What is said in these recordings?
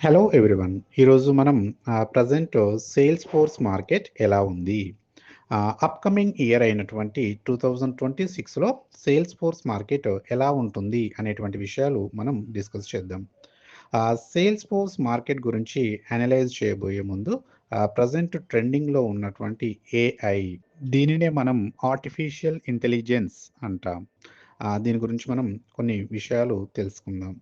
Hello everyone ఈరోజు మనం present sales force market ఎలా ఉంది? అప్కమింగ్ ఇయర్ అయినటువంటి టూ థౌజండ్ ట్వంటీ సిక్స్లో సేల్స్ ఫోర్స్ మార్కెట్ ఎలా ఉంటుంది అనేటువంటి విషయాలు మనం డిస్కస్ చేద్దాం. సేల్స్ ఫోర్స్ మార్కెట్ గురించి అనలైజ్ చేయబోయే ముందు ప్రజెంట్ ట్రెండింగ్లో ఉన్నటువంటి ఏఐ దీనినే మనం ఆర్టిఫిషియల్ ఇంటెలిజెన్స్ అంటాం. దీని గురించి మనం కొన్ని విషయాలు తెలుసుకుందాం.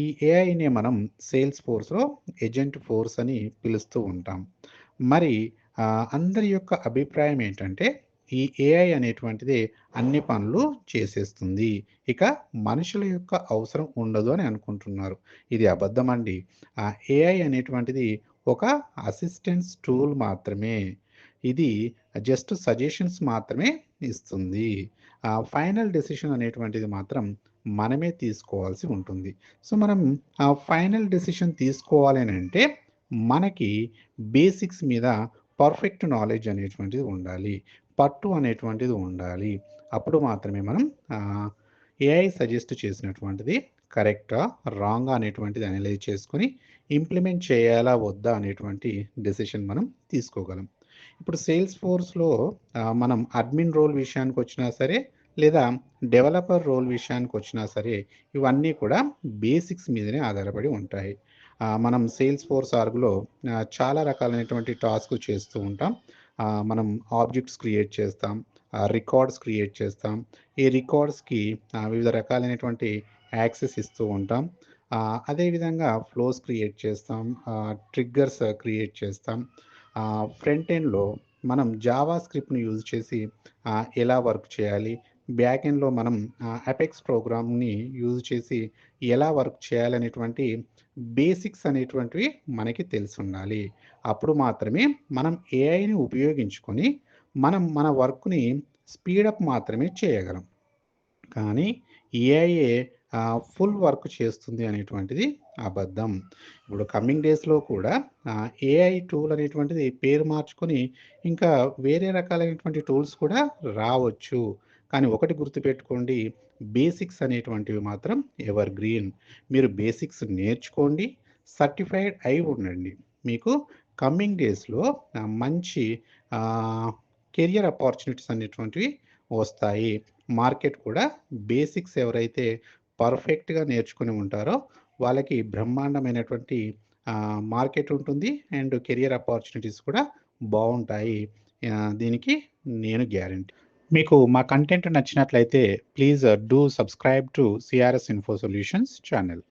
ఈ ఏఐని మనం సేల్స్ ఫోర్స్లో ఏజెంట్ ఫోర్స్ అని పిలుస్తూ ఉంటాం. మరి అందరి యొక్క అభిప్రాయం ఏంటంటే ఈ ఏఐ అనేటువంటిది అన్ని పనులు చేసేస్తుంది. ఇక మనుషుల యొక్క అవసరం ఉండదు అని అనుకుంటున్నారు. ఇది అబద్ధం అండి. ఏఐ అనేటువంటిది ఒక అసిస్టెన్స్ టూల్ మాత్రమే. ఇది జస్ట్ సజెషన్స్ మాత్రమే ఇస్తుంది. ఫైనల్ డెసిషన్ అనేటువంటిది మాత్రం మనమే తీసుకోవాల్సి ఉంటుంది. సో మనం ఆ ఫైనల్ డెసిషన్ తీసుకోవాలి అంటే మనకి బేసిక్స్ మీద పర్ఫెక్ట్ నాలెడ్జ్ అనేటువంటిది ఉండాలి. పట్టు అనేటువంటిది ఉండాలి. అప్పుడు మాత్రమే మనం ఏఐ సజెస్ట్ చేసినటువంటిది కరెక్టా రాంగ్ అనేటువంటిది అనలైజ్ చేసుకొని ఇంప్లిమెంట్ చేయాలా వద్దా అనేటువంటి డెసిషన్ మనం తీసుకోగలం. ఇప్పుడు సేల్స్ ఫోర్స్లో మనం అడ్మిన్ రోల్ విషయానికి వచ్చినా సరే లేదా డెవలపర్ రోల్ విషయానికి వచ్చినా సరే ఇవన్నీ కూడా బేసిక్స్ మీదనే ఆధారపడి ఉంటాయి. మనం సేల్స్ ఫోర్స్ ఆర్గ్లో చాలా రకాలైనటువంటి టాస్క్ చేస్తూ ఉంటాం. మనం ఆబ్జెక్ట్స్ క్రియేట్ చేస్తాం రికార్డ్స్ క్రియేట్ చేస్తాం. ఈ రికార్డ్స్కి వివిధ రకాలైనటువంటి యాక్సెస్ ఇస్తూ ఉంటాం. అదేవిధంగా ఫ్లోస్ క్రియేట్ చేస్తాం ట్రిగ్గర్స్ క్రియేట్ చేస్తాం. ఫ్రంట్ ఎండ్లో మనం జావా స్క్రిప్ట్ని యూజ్ చేసి ఎలా వర్క్ చేయాలి? బ్యాక్ ఎండ్లో మనం అపెక్స్ ప్రోగ్రామ్ని యూజ్ చేసి ఎలా వర్క్ చేయాలనేటువంటి బేసిక్స్ అనేటువంటివి మనకి తెలుసుండాలి. అప్పుడు మాత్రమే మనం ఏఐని ఉపయోగించుకొని మనం మన వర్క్ని స్పీడప్ మాత్రమే చేయగలం. కానీ ఏఐఏ ఫుల్ వర్క్ చేస్తుంది అనేటువంటిది అబద్ధం. ఇప్పుడు కమింగ్ డేస్లో కూడా ఏఐ టూల్ అనేటువంటిది పేరు మార్చుకొని ఇంకా వేరే రకాలైనటువంటి టూల్స్ కూడా రావచ్చు. కానీ ఒకటి గుర్తుపెట్టుకోండి బేసిక్స్ అనేటువంటివి మాత్రం ఎవర్ గ్రీన్. మీరు బేసిక్స్ నేర్చుకోండి సర్టిఫైడ్ అయి ఉండండి. మీకు కమింగ్ డేస్లో మంచి కెరియర్ ఆపర్చునిటీస్ అనేటువంటివి వస్తాయి. మార్కెట్ కూడా బేసిక్స్ ఎవరైతే పర్ఫెక్ట్గా నేర్చుకుని ఉంటారో వాళ్ళకి బ్రహ్మాండమైనటువంటి మార్కెట్ ఉంటుంది అండ్ కెరియర్ ఆపర్చునిటీస్ కూడా బాగుంటాయి. దీనికి నేను గ్యారంటీ. మీకు మా కంటెంట్ నచ్చినట్లయితే please do subscribe to CRS info solutions channel.